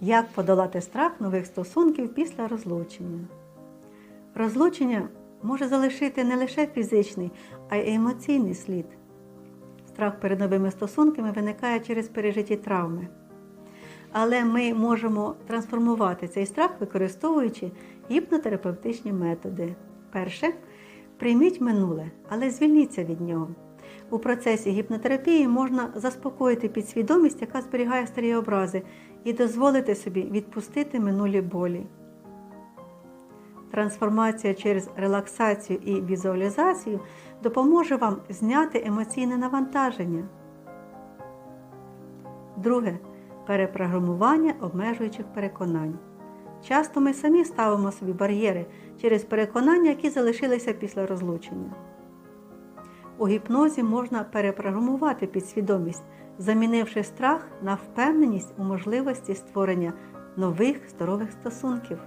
Як подолати страх нових стосунків після розлучення? Розлучення може залишити не лише фізичний, а й емоційний слід. Страх перед новими стосунками виникає через пережиті травми. Але ми можемо трансформувати цей страх, використовуючи гіпнотерапевтичні методи. Перше, прийміть минуле, але звільніться від нього. У процесі гіпнотерапії можна заспокоїти підсвідомість, яка зберігає старі образи, і дозволити собі відпустити минулі болі. Трансформація через релаксацію і візуалізацію допоможе вам зняти емоційне навантаження. Друге перепрограмування обмежуючих переконань. Часто ми самі ставимо собі бар'єри через переконання, які залишилися після розлучення. У гіпнозі можна перепрограмувати підсвідомість, замінивши страх на впевненість у можливості створення нових здорових стосунків.